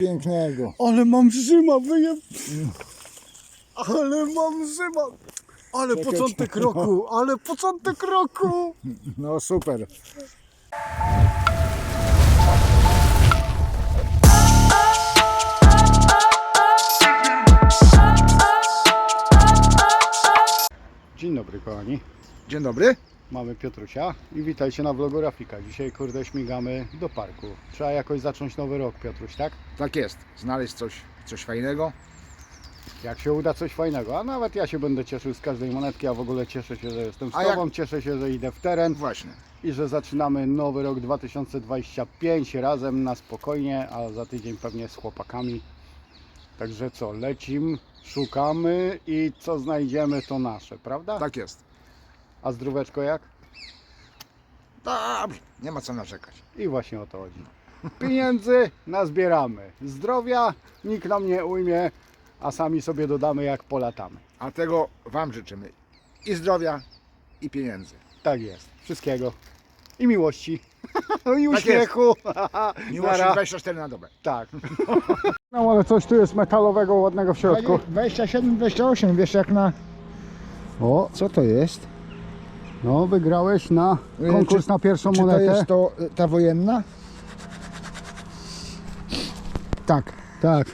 Pięknego. Ale mam Rzyma, wyje... Ale mam Rzyma. Ale Czekaj, początek roku, ale początek roku. No super. Dzień dobry kochani, Dzień dobry. Mamy Piotrusia i witajcie na vlogu Rafika. Dzisiaj kurde śmigamy do parku. Trzeba jakoś zacząć nowy rok Piotruś, tak? Tak jest. Znaleźć coś, coś fajnego. Jak się uda coś fajnego, a nawet ja się będę cieszył z każdej monetki, a w ogóle cieszę się, że jestem z A jak- Tobą, cieszę się, że idę w teren Właśnie. i że zaczynamy nowy rok 2025 razem na spokojnie, a za tydzień pewnie z chłopakami. Także co, lecim, szukamy i co znajdziemy to nasze, prawda? Tak jest. A zdróweczko jak? Dobrze. Nie ma co narzekać. I właśnie o to chodzi. Pieniędzy nazbieramy, zdrowia nikt nam nie ujmie, a sami sobie dodamy jak polatamy. A tego Wam życzymy. I zdrowia, i pieniędzy. Tak jest, wszystkiego. I miłości. I jest. uśmiechu. Miłość Nara. 24 na dobę. Tak. No ale coś tu jest metalowego, ładnego w środku. 27, 28, wiesz jak na... O, Co to jest? No wygrałeś na konkurs Czy- na pierwszą Czy to monetę. jest to, y, ta wojenna? Tak. Tak.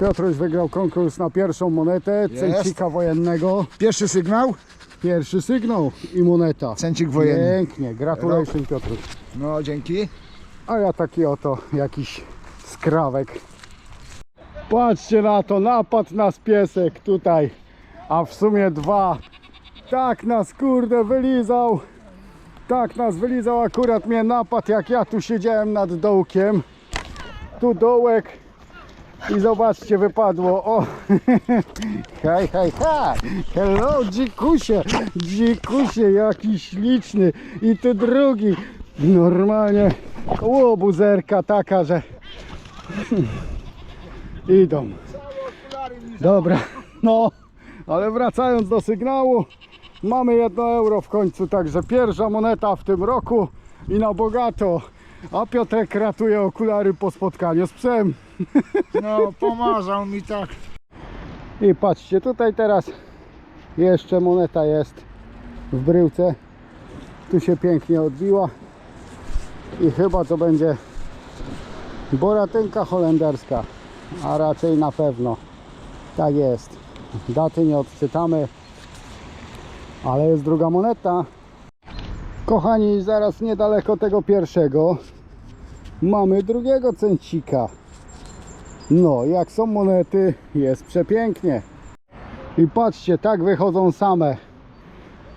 Piotruś wygrał konkurs na pierwszą monetę, Jest. wojennego. Pierwszy sygnał? Pierwszy sygnał i moneta. Cencik wojenny. Pięknie, gratulacje Piotruś. No dzięki. A ja taki oto jakiś skrawek. Patrzcie na to, napadł nas piesek tutaj, a w sumie dwa. Tak nas kurde wylizał. Tak nas wylizał, akurat mnie napadł jak ja tu siedziałem nad dołkiem. Tu dołek i zobaczcie wypadło. O! Hej, hej, hej! Hello, dzikusie! Dzikusie, jaki śliczny! I tu drugi. Normalnie łobuzerka taka, że idą. Dobra, no, ale wracając do sygnału, mamy jedno euro w końcu, także pierwsza moneta w tym roku i na bogato. A Piotrek ratuje okulary po spotkaniu z psem. No pomazał mi tak. I patrzcie, tutaj teraz jeszcze moneta jest w bryłce. Tu się pięknie odbiła. I chyba to będzie boratynka holenderska. A raczej na pewno. Tak jest. Daty nie odczytamy. Ale jest druga moneta. Kochani, zaraz niedaleko tego pierwszego mamy drugiego cencika. No, jak są monety, jest przepięknie. I patrzcie, tak wychodzą same.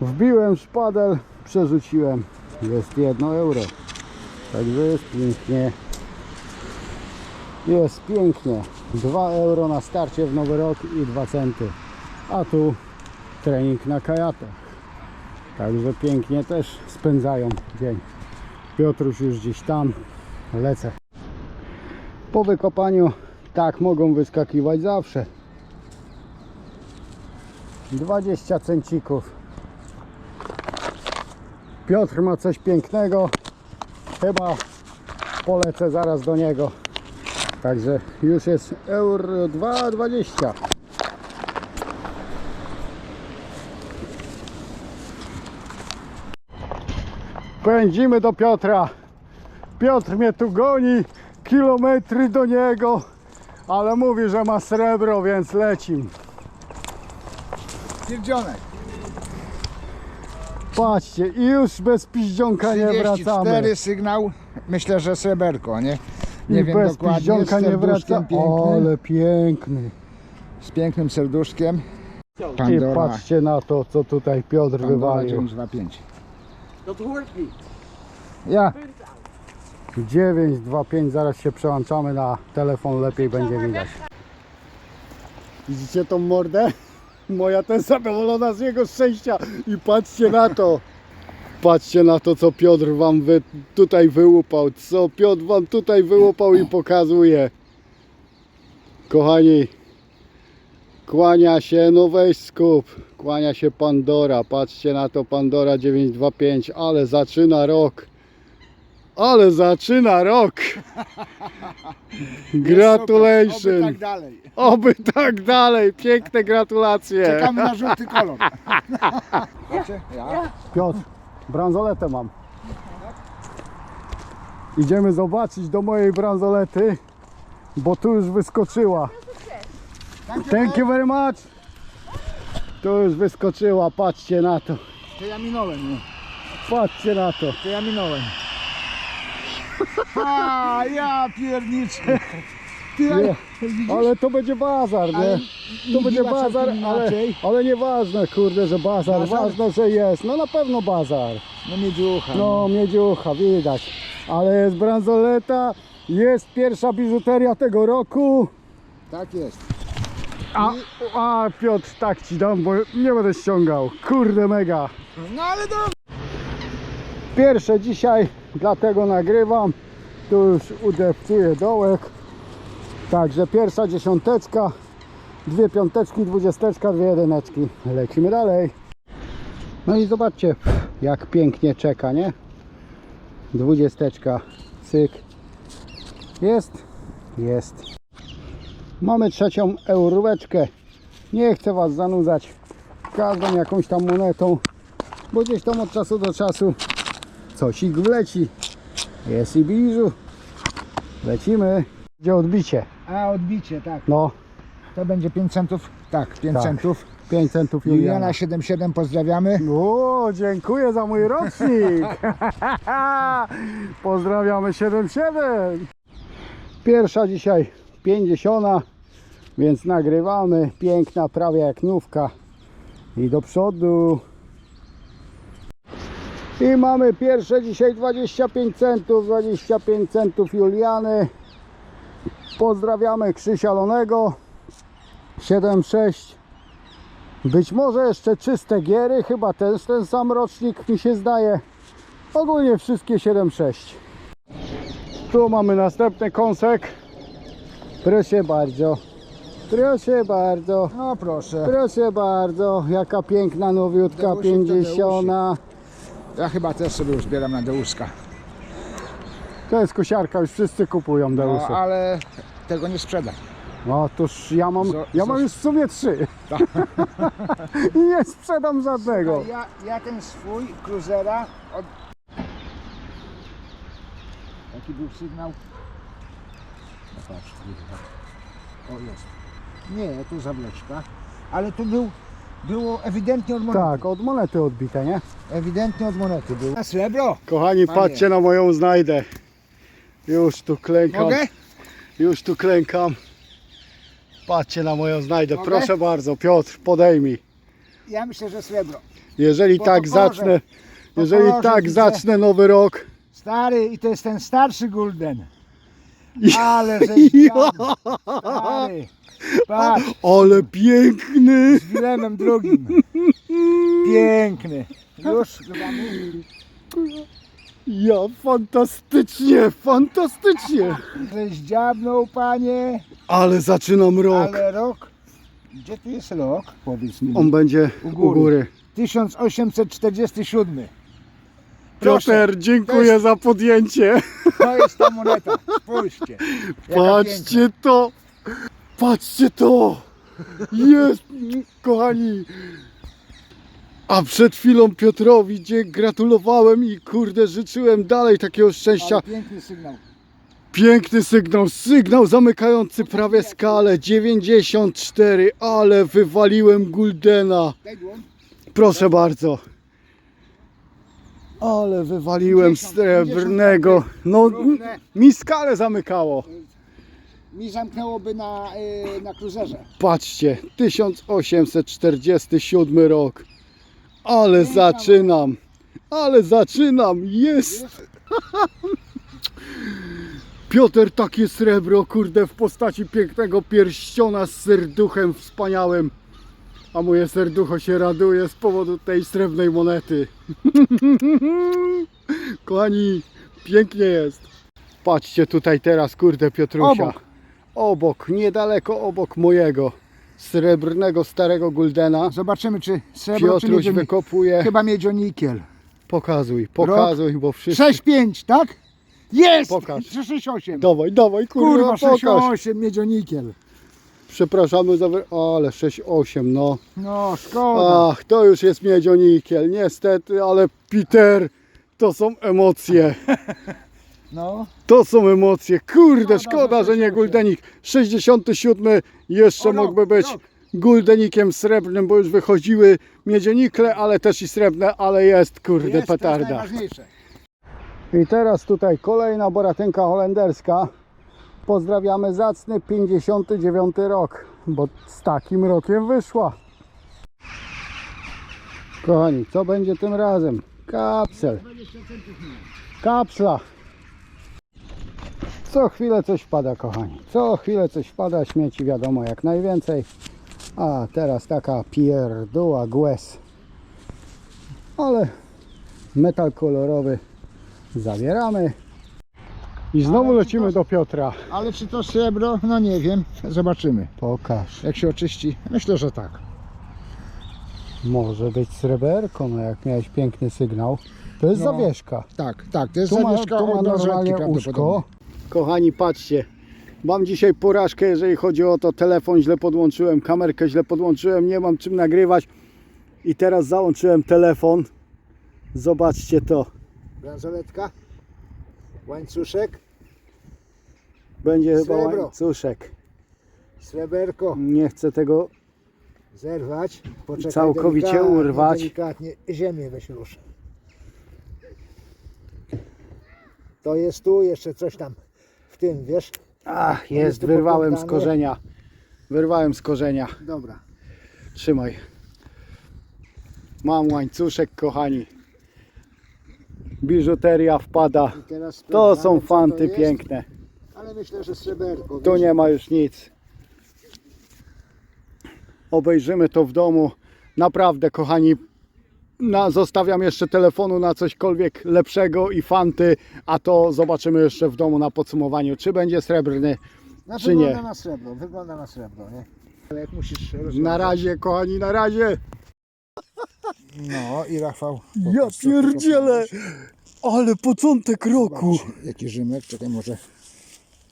Wbiłem szpadel, przerzuciłem. Jest jedno euro. Także jest pięknie. Jest pięknie. 2 euro na starcie w nowy rok i 2 centy. A tu trening na kajatach. Także pięknie też spędzają dzień. Piotruś już gdzieś tam. Lecę. Po wykopaniu tak mogą wyskakiwać zawsze. 20 cencików. Piotr ma coś pięknego. Chyba polecę zaraz do niego. Także już jest euro 2,20. Pędzimy do Piotra. Piotr mnie tu goni, kilometry do niego, ale mówi, że ma srebro, więc lecim. Pierdzionek. Patrzcie, i już bez piździonka nie wracamy. 34 sygnał. Myślę, że sreberko, nie? Nie I wiem bez dokładnie. Z piździonka nie serduszkiem wraca. pięknym. Ale piękny. Z pięknym serduszkiem. I Pandora. patrzcie na to, co tutaj Piotr Pandora wywalił. 925. Dat hoort niet. Ja. 925, zaraz się przełączamy na telefon, lepiej będzie widać. Widzicie tą mordę? Moja też zadowolona z jego szczęścia i patrzcie na to. Patrzcie na to, co Piotr wam wy, tutaj wyłupał, co Piotr wam tutaj wyłupał i pokazuje. Kochani, kłania się, no weź skup, kłania się Pandora, patrzcie na to, Pandora 925, ale zaczyna rok. Ale zaczyna rok. Oby Gratulation. tak dalej. Oby tak dalej. Piękne gratulacje. Czekamy na żółty kolor. Ja? Piotr, bransoletę mam. Idziemy zobaczyć do mojej bransolety, bo tu już wyskoczyła. Thank you very much. Tu już wyskoczyła, patrzcie na to. To ja minąłem. nie? Patrzcie na to. To ja minąłem. A, ja pierniczę. Ty, ale, to będzie bazar, nie? Ale To będzie chyba bazar, całkiem ale, inaczej. ale nieważne, kurde, że bazar. Bazar? Ważne, że jest. No na pewno bazar. No miedziucha. No, miedziucha, widać. Ale jest bransoleta, jest pierwsza biżuteria tego roku. Tak jest. A, a Piotr, tak ci dam, bo nie będę ściągał. Kurde, mega. No ale do... Pierwsze dzisiaj, dlatego nagrywam. Tu już udeptuję dołek. Także pierwsza dziesiąteczka, dwie piąteczki, dwudziesteczka, dwie jedyneczki. Lecimy dalej. No i zobaczcie, jak pięknie czeka, nie? Dwudziesteczka, cyk. Jest, jest. Mamy trzecią euróweczkę. Nie chcę Was zanudzać każdą jakąś tam monetą, bo gdzieś tam od czasu do czasu coś ich wleci. Jest i biżu. Lecimy. Gdzie odbicie? A odbicie, tak. No, To będzie 5 centów. Tak, 5 Tak. centów. 5 centów Juliana. Juliana 77 pozdrawiamy. O, dziękuję za mój rocznik. Pozdrawiamy 77. Pierwsza dzisiaj 50, więc nagrywamy. Piękna, prawie jak nówka. I do przodu. I mamy pierwsze dzisiaj 25 centów, 25 centów Juliany. Pozdrawiamy Krzysia Lonego. 76. Być może jeszcze czyste giery, chyba też ten sam rocznik mi się zdaje. Ogólnie wszystkie 7-6. Tu mamy następny kąsek. Proszę bardzo. Proszę bardzo. No proszę. Proszę bardzo. Jaka piękna nowiutka Deusiek to 50. Ja chyba też sobie już zbieram na Deuska. To jest kosiarka, już wszyscy kupują No Deusy. ale tego nie sprzedam. No toż ja mam, Zo- ja mam zo- już w sumie trzy. I nie sprzedam żadnego. Ja, ja ten swój Cruzera od... Jaki był sygnał? No patrz, kurwa. O jest. Nie, tu zawleczka. Ale tu był, było ewidentnie od monety. Tak, od monety odbite, nie? Ewidentnie od monety był. A srebro? Kochani, Panie. patrzcie na moją znajdę. Już tu klękam. Mogę? Już tu klękam. Patrzcie na moją znajdę. Mogę? Proszę bardzo, Piotr, podejmij. Ja myślę, że srebro. Jeżeli Bo tak kolorze- zacznę, jeżeli tak widzę. zacznę nowy rok. Stary, i to jest ten starszy Gulden. Ale żeś. Stary. Patrz, Ale piękny! z Wilemem drugim. Piękny. Już zobaczymy. Ja fantastycznie, fantastycznie. Żeś dziabnął, panie. Ale zaczynam rok. Ale rok. Gdzie tu jest rok? Powiedz mi. On będzie U góry. 1847. Piotr, dziękuję jest- za podjęcie. To jest ta moneta. Spójrzcie. Patrzcie to! Patrzcie to! Jest, kochani! A przed chwilą Piotrowi, gdzie gratulowałem i kurde życzyłem dalej takiego szczęścia. Piękny sygnał. Piękny sygnał, sygnał zamykający prawie skalę 94, ale wywaliłem Guldena. Proszę bardzo. Ale wywaliłem 50, srebrnego. No, mi skalę zamykało. Mi zamknęłoby na, y, na cruzerze. Patrzcie, 1847 rok. Ale zaczynam. Ale zaczynam. Jest. Piotr takie srebro, kurde, w postaci pięknego pierściona z serduchem wspaniałym. A moje serducho się raduje z powodu tej srebrnej monety. Kochani, pięknie jest. Patrzcie tutaj teraz, kurde, Piotrusia. Obok. Obok, niedaleko obok mojego srebrnego starego Guldena. Zobaczymy, czy srebro, czy Piotruś miedzionik. wykopuje. Chyba miedzionikiel. Pokazuj, pokazuj, bo wszyscy... 6-5, tak? Jest! Pokaż. 368. Dawaj, dawaj, kurwa, Kurwa, pokaż. 668 miedzionikiel. Przepraszamy za... Ale 6,8, no. No, szkoda. Ach, to już jest miedzionikiel, niestety, ale Peter, to są emocje. No, To są emocje. Kurde, Szkoda, szkoda, że że nie 68. Guldenik. 67 jeszcze O, mógłby być rok. Guldenikiem srebrnym, bo już wychodziły miedzionikle, ale też i srebrne, ale jest, kurde, jest, petarda. I teraz tutaj kolejna boratynka holenderska. Pozdrawiamy zacny 59 rok, bo z takim rokiem wyszła. Kochani, co będzie tym razem? Kapsel. Kapsla. Co chwilę coś wpada, kochani. Co chwilę coś wpada, śmieci wiadomo jak najwięcej. A teraz taka pierdoła głez. Ale metal kolorowy zabieramy. I znowu Ale lecimy to- do Piotra. Ale czy to srebro? No nie wiem. Zobaczymy. Pokaż. Jak się oczyści? Myślę, że tak. Może być sreberko, no jak miałeś piękny sygnał. To jest No. zawieszka. Tak, tak. To jest Tu ma, zawieszka tu ma od normalnie prawdopodobnie. uszko. Kochani, patrzcie. Mam dzisiaj porażkę, jeżeli chodzi o to. Telefon źle podłączyłem, kamerkę źle podłączyłem, nie mam czym nagrywać. I teraz załączyłem telefon. Zobaczcie to. Bransoletka. Łańcuszek. Będzie chyba Srebro. łańcuszek. Sreberko. Nie chcę tego Zerwać. Poczekaj, Całkowicie delikatnie, urwać. Delikatnie. Ziemię weź rusz. To jest tu jeszcze coś tam w tym, wiesz? Ach, jest jest, wyrwałem z korzenia. Wyrwałem z korzenia. Dobra. Trzymaj. Mam łańcuszek, kochani. Biżuteria wpada. To są fanty to piękne. Ale myślę, że sreberko. Tu wiesz? nie ma już nic. Obejrzymy to w domu. Naprawdę, kochani. Na, zostawiam jeszcze telefonu na cośkolwiek lepszego i fanty, a to zobaczymy jeszcze w domu na podsumowaniu, czy będzie srebrny. No, czy wygląda nie? na srebro, wygląda na srebro, nie? Ale jak musisz Na rozwiązać- razie, kochani, na razie. No i Rafał. Ja pierdzielę. Ale początek roku. Jaki Rzymek, czekaj może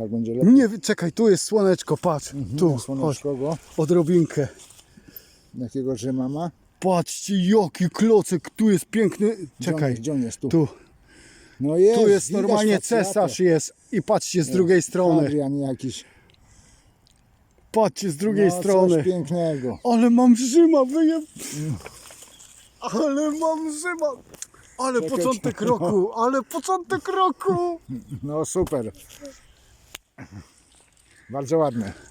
tak będzie lepiej. Nie, czekaj, tu jest słoneczko, patrz. Tu, chodź, Słoneczko odrobinkę. Jakiego Rzyma ma? Patrzcie, jaki klocek, tu jest piękny. Czekaj, jest? Gdzie on jest? Tu. tu, No jest, tu jest normalnie cesarz jest. I patrzcie z drugiej strony. Adrian jakiś. Patrzcie z drugiej no, strony. Coś pięknego. Ale mam Rzyma, wyje... Ale mam Rzyma. Ale Czekaj, początek roku, ale początek roku. No super. Bardzo ładne.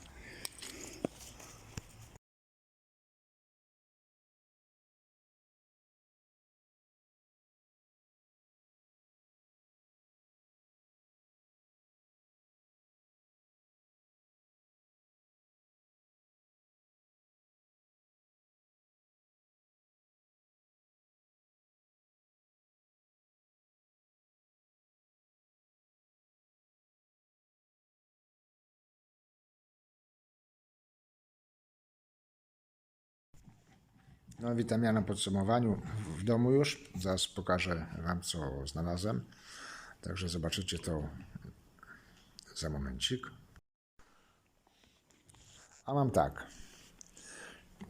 No witam ja na podsumowaniu w domu już. Zaraz pokażę Wam co znalazłem. Także zobaczycie to za momencik. A mam tak.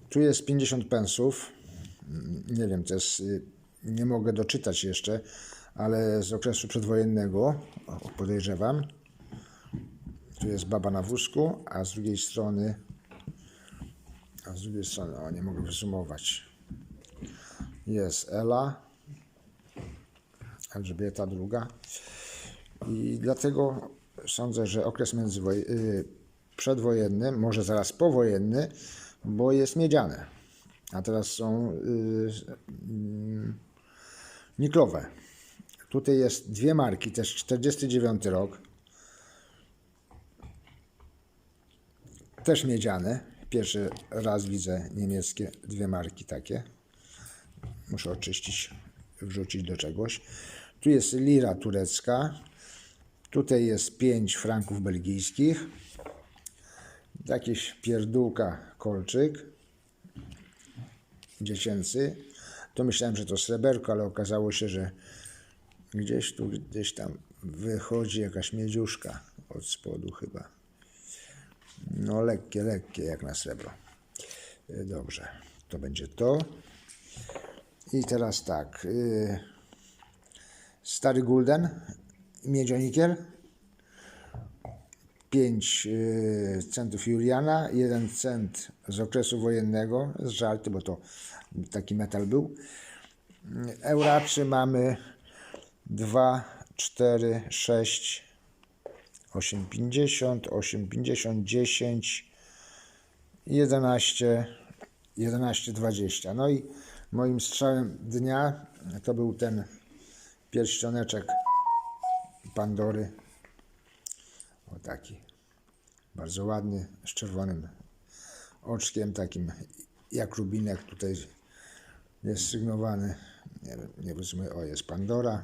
Tu jest 50 pensów. Nie wiem, to jest, y, nie mogę doczytać jeszcze, ale z okresu przedwojennego podejrzewam. Tu jest baba na wózku, a z drugiej strony z drugiej strony, o nie mogę wysumować. Jest Ela, Elżbieta druga. I dlatego sądzę, że okres międzywoj- y, przedwojenny, może zaraz powojenny, bo jest miedziane. A teraz są y, y, niklowe. Tutaj jest dwie marki, też 49 rok. Też miedziane. Pierwszy raz widzę niemieckie dwie marki takie. Muszę oczyścić, wrzucić do czegoś. Tu jest lira turecka. Tutaj jest 5 franków belgijskich. Jakiś pierdółka kolczyk dziecięcy. To myślałem, że to sreberko, ale okazało się, że gdzieś tu, gdzieś tam wychodzi jakaś miedziuszka od spodu chyba. No lekkie, lekkie jak na srebro. Y, Dobrze, to będzie to. I teraz tak. y, Stary Gulden, miedzionikiel. 5 centów Juliana, 1 cent z okresu wojennego, z żarty, bo to taki metal był. Euraczy mamy 2, 4, 6, 8,50, 8,50, 10, 11, 11,20. No i moim strzałem dnia to był ten pierścioneczek Pandory. O taki. Bardzo ładny, z czerwonym oczkiem, takim jak rubinek tutaj jest sygnowany. Nie nie rozumiem. O, jest Pandora.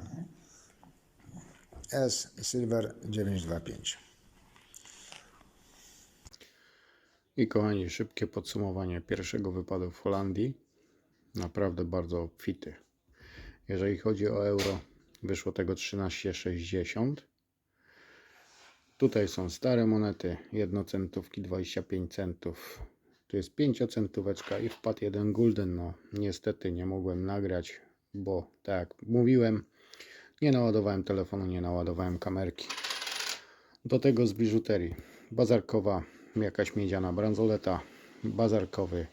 S Silver 925. I kochani, szybkie podsumowanie pierwszego wypadu w Holandii. Naprawdę bardzo obfity. Jeżeli chodzi o euro, wyszło tego 13,60. Tutaj są stare monety, jednocentówki 25 centów. Tu jest 5-centóweczka i wpadł jeden gulden. No, niestety nie mogłem nagrać, bo tak jak mówiłem, nie naładowałem telefonu, nie naładowałem kamerki. Do tego z biżuterii. Bazarkowa, jakaś miedziana bransoleta, bazarkowy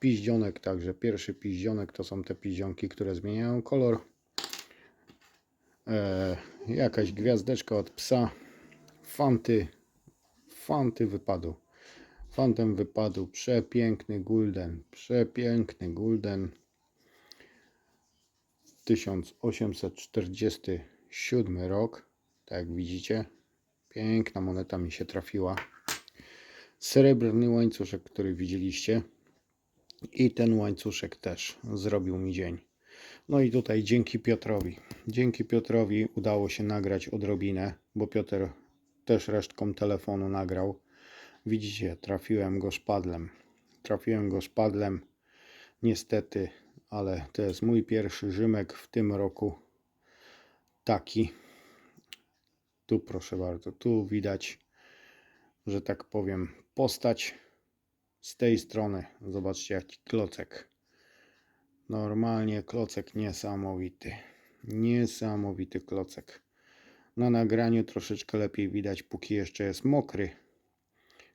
piździonek, także pierwszy piździonek to są te piździonki, które zmieniają kolor. E, jakaś gwiazdeczka od psa, fanty, fanty wypadu. Fantem wypadł przepiękny gulden, przepiękny gulden. 1847 rok, tak jak widzicie. Piękna moneta mi się trafiła. Srebrny łańcuszek, który widzieliście. I ten łańcuszek też zrobił mi dzień. No i tutaj dzięki Piotrowi. Dzięki Piotrowi udało się nagrać odrobinę, bo Piotr też resztką telefonu nagrał. Widzicie, trafiłem go szpadlem. Trafiłem go szpadlem. Niestety, ale to jest mój pierwszy Rzymek w tym roku. Taki. Tu proszę bardzo, tu widać, że tak powiem, postać z tej strony. Zobaczcie jaki klocek. Normalnie klocek niesamowity. Niesamowity klocek. Na nagraniu troszeczkę lepiej widać, póki jeszcze jest mokry.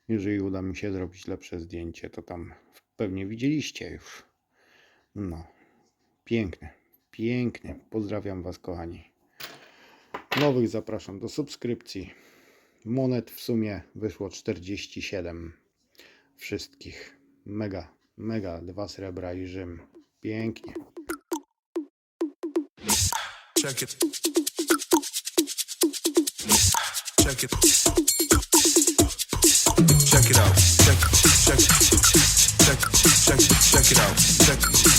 Jeżeli uda mi się zrobić lepsze zdjęcie, to tam pewnie widzieliście już. No, piękny, piękny. Pozdrawiam Was, kochani. Nowych zapraszam do subskrypcji. Monet w sumie wyszło 47 wszystkich. Mega, mega. Dwa srebra i Rzym. Pięknie. Check it. Check it. Check it out. Check check check check check it out.